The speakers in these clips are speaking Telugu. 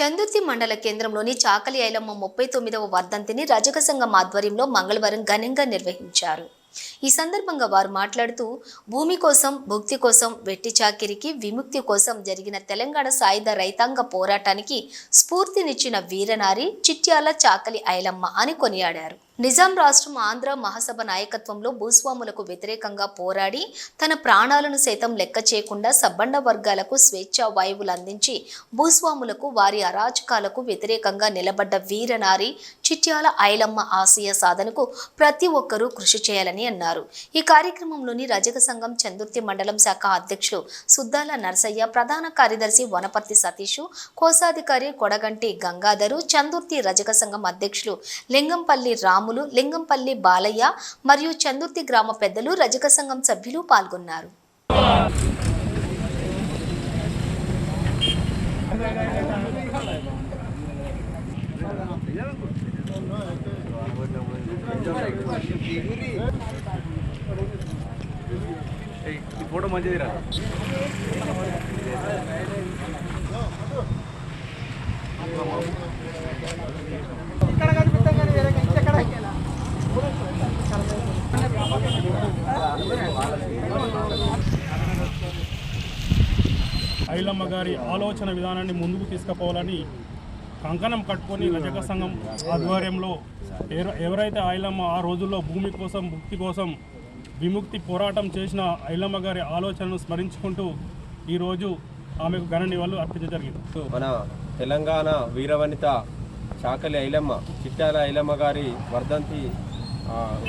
చందుర్తి మండల కేంద్రంలోని చాకలి ఐలమ్మ ముప్పై తొమ్మిదవ వర్ధంతిని రజక సంఘం ఆధ్వర్యంలో మంగళవారం ఘనంగా నిర్వహించారు. ఈ సందర్భంగా వారు మాట్లాడుతూ భూమి కోసం భుక్తి కోసం వెట్టి చాకిరికి విముక్తి కోసం జరిగిన తెలంగాణ సాయుధ రైతాంగ పోరాటానికి స్ఫూర్తినిచ్చిన వీరనారి చిట్యాల చాకలి ఐలమ్మ అని కొనియాడారు. నిజాం రాష్ట్రం ఆంధ్ర మహాసభ నాయకత్వంలో భూస్వాములకు వ్యతిరేకంగా పోరాడి తన ప్రాణాలను సైతం లెక్క చేయకుండా సబ్బండ వర్గాలకు స్వేచ్ఛా వాయువులు అందించి భూస్వాములకు వారి అరాచకాలకు వ్యతిరేకంగా నిలబడ్డ వీరనారి చిట్యాల ఐలమ్మ ఆశయ సాధనకు ప్రతి ఒక్కరూ కృషి చేయాలని అన్నారు. ఈ కార్యక్రమంలోని రజక సంఘం చందుర్తి మండలం శాఖ అధ్యక్షులు సుద్దాల నర్సయ్య ప్రధాన కార్యదర్శి వనపర్తి సతీష్ కోశాధికారి కొడగంటి గంగాధరు చందుర్తి రజక సంఘం అధ్యక్షులు లింగంపల్లి రాములు లింగంపల్లి బాలయ్య మరియు చందుర్తి గ్రామ పెద్దలు రజక సంఘం సభ్యులు పాల్గొన్నారు. ఏయ్, ఈ ఫోటో మంచిదిరా. ఐలమ్మ గారి ఆలోచన విధానాన్ని ముందుకు తీసుకుపోవాలని కంకణం కట్టుకొని రజక సంఘం ఆధ్వర్యంలో ఎవరైతే ఐలమ్మ ఆ రోజుల్లో భూమి కోసం ముక్తి కోసం విముక్తి పోరాటం చేసిన ఐలమ్మ గారి ఆలోచనను స్మరించుకుంటూ ఈరోజు ఆమెకు ఘన నివాళులు అర్పించడం జరిగింది. మన తెలంగాణ వీరవనిత చాకలి ఐలమ్మ చిట్టాల ఐలమ్మ గారి వర్ధంతి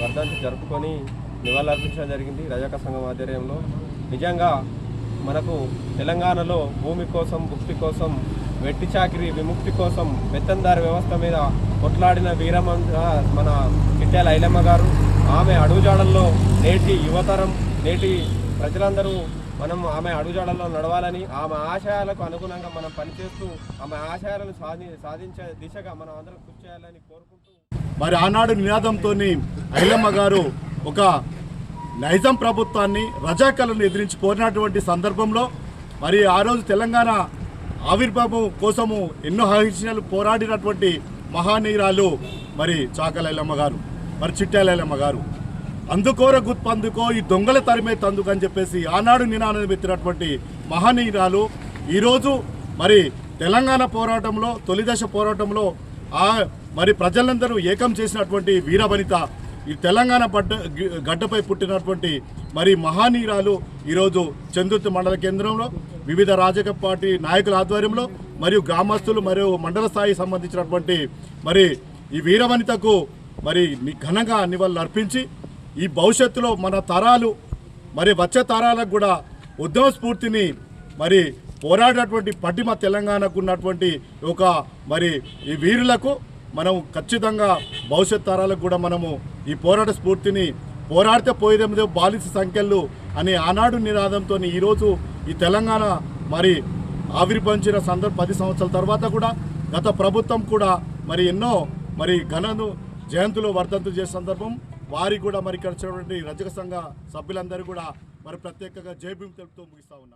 వర్ధంతి జరుపుకొని నివాళులర్పించడం జరిగింది రజక సంఘం ఆధ్వర్యంలో. నిజంగా మనకు తెలంగాణలో భూమి కోసం భుక్తి కోసం వెట్టి చాకిరి విముక్తి కోసం మెత్తందారి వ్యవస్థ మీద కొట్లాడిన వీరమంత మన చిట్టాల ఐలమ్మ గారు. ఆమె అడుగుజాడల్లో నేటి యువతరం నేటి ప్రజలందరూ మనం ఆమె అడుగుజాడల్లో నడవాలని ఆమె ఆశయాలకు అనుగుణంగా మనం పనిచేస్తూ ఆమె ఆశయాలను సాధి సాధించే దిశగా మనం అందరం కృషి చేయాలని కోరుకుంటూ. మరి ఆనాడు నినాదంతో ఐలమ్మ గారు ఒక నైజాం ప్రభుత్వాన్ని రజాకలను ఎదిరించి కోరినటువంటి సందర్భంలో మరి ఆ రోజు తెలంగాణ ఆవిర్భావం కోసము ఎన్నో హర్షణలు పోరాడినటువంటి మహానీయురాలు మరి చాకలైలమ్మ గారు మరి చిట్టాలైలమ్మ గారు. అందుకోర గుత్పందుకో ఈ దొంగల తరిమే తందుకని చెప్పేసి ఆనాడు నినాదం పెట్టినటువంటి మహనీయురాలు ఈరోజు మరి తెలంగాణ పోరాటంలో తొలిదశ పోరాటంలో ఆ మరి ప్రజలందరూ ఏకం చేసినటువంటి వీరవనిత ఈ తెలంగాణ పడ్డ గి- గడ్డపై పుట్టినటువంటి మరి మహానీయురాలు ఈరోజు చందుర్తి మండల కేంద్రంలో వివిధ రాజకీయ పార్టీ నాయకుల ఆధ్వర్యంలో మరియు గ్రామస్తులు మరియు మండల స్థాయి సంబంధించినటువంటి మరి ఈ వీరవనితకు మరి ఘనంగా నివాళులు అర్పించి ఈ భవిష్యత్తులో మన తరాలు మరి వచ్చే తరాలకు కూడా ఉద్యమ స్ఫూర్తిని మరి పోరాడేటువంటి పటిమ తెలంగాణకు ఉన్నటువంటి ఒక మరి ఈ వీరులకు మనం ఖచ్చితంగా భవిష్యత్ తరాలకు కూడా మనము ఈ పోరాట స్ఫూర్తిని పోరాడితే పోయేదేమో బాలిస సంఖ్యలు అనే ఆనాడు నినాదంతో ఈరోజు ఈ తెలంగాణ మరి ఆవిర్భవించిన సందర్భ పది సంవత్సరాల తర్వాత కూడా గత ప్రభుత్వం కూడా మరి ఎన్నో మరి ఘనను జయంతులు వర్ధంతులు చేసే సందర్భం వారికి కూడా మరి ఇక్కడ రజక సంఘ సభ్యులందరూ కూడా మరి ప్రత్యేకంగా జయభీం తెలుపుతూ ముగిస్తా ఉన్నారు.